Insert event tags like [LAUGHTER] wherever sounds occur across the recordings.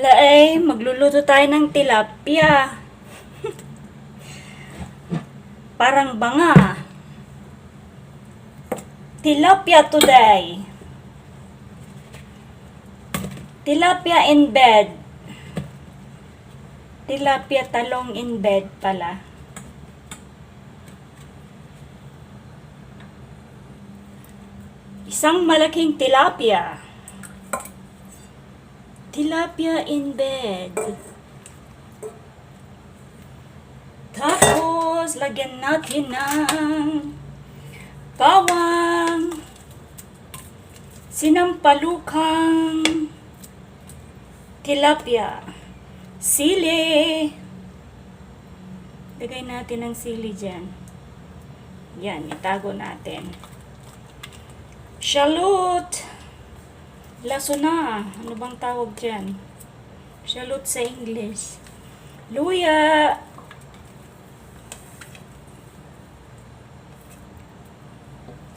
Hala eh, magluluto tayo ng tilapia. Parang banga. Tilapia today. Tilapia in bed. Tilapia talong in bed pala. Isang malaking tilapia. Tilapia in bed. Tapos, lagyan natin ng bawang, sinampalukang tilapia, sili. Lagay natin ng sili dyan. Yan, itago natin. Shallot. Laso na. Ano bang tawag dyan? Shallot sa English. Luya.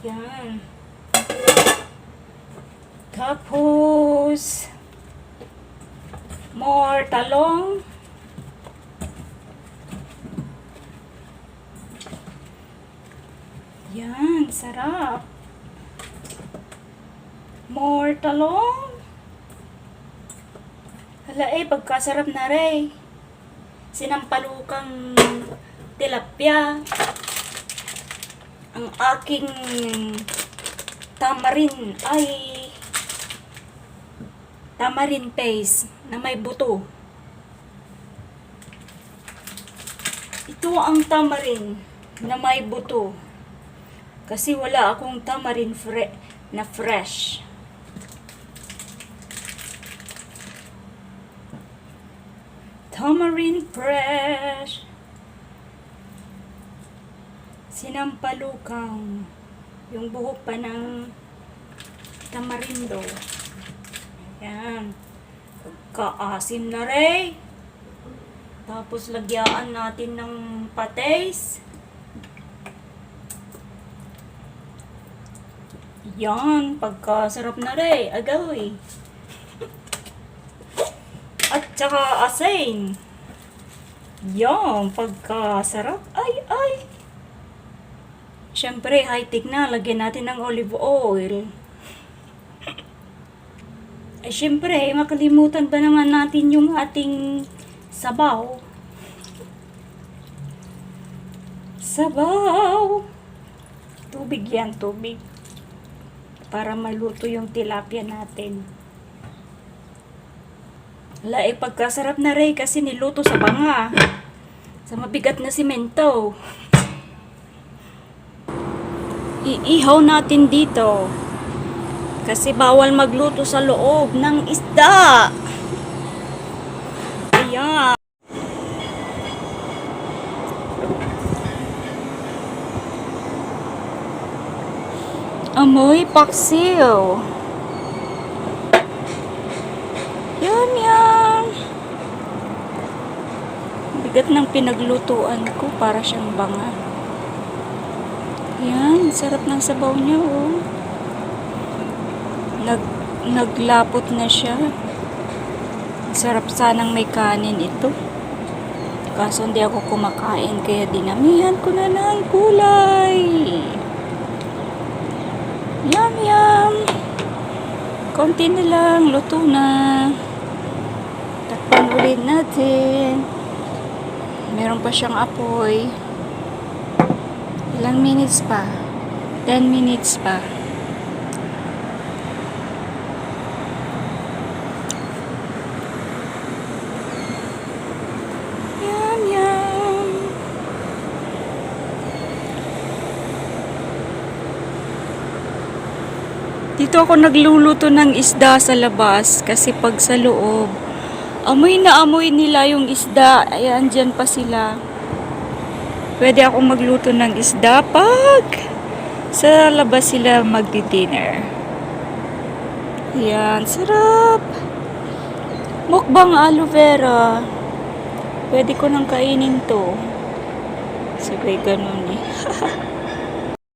Yan. Tapos, more talong. Yan, sarap. More talong. Hala eh, pagkasarap na rin. Sinampalukang tilapia. Ang aking tamarin ay tamarin paste na may buto. Ito ang tamarin na may buto. Kasi wala akong tamarin fre na fresh. Tamarind fresh. Sinampalukang. Yung buhok pa ng tamarindo. Ayan. Kaasim na rin. Tapos lagyan natin ng patis. Yan, pagkasarap na rin. Agaw eh. At saka asin. Yan, pagkasarap. Ay, ay. Siyempre, high-tech na. Lagyan natin ng olive oil. Ay, siyempre, makalimutan ba naman natin yung ating sabaw? Sabaw! Tubig yan, tubig. Para maluto yung tilapia natin. Wala eh, pagkasarap na rin kasi niluto sa banga. Sa mabigat na simento. Iihaw natin dito. Kasi bawal magluto sa loob ng isda. Ayan. Amoy paksiw. Yum, yum. Bigat ng pinaglutuan ko para siyang banga. Yan, sarap ng sabaw niya, oh. Nag, naglapot na siya. Sarap sanang may kanin ito. Kaso hindi ako kumakain, kaya dinamihan ko na ng kulay. Yum, yum. Konti na lang, luto na. Takpan ulit natin. Meron pa siyang apoy. Ilang minutes pa? 10 minutes pa. Yum, yum. Dito ako nagluluto ng isda sa labas kasi pag sa loob, amoy na amoy nila yung isda. Ayan, dyan pa sila. Pwede akong magluto ng isda pag sa labas sila magdi-dinner. Ayan, sarap. Mukbang aloe vera. Pwede ko nang kainin to. Sabay ganun eh. [LAUGHS]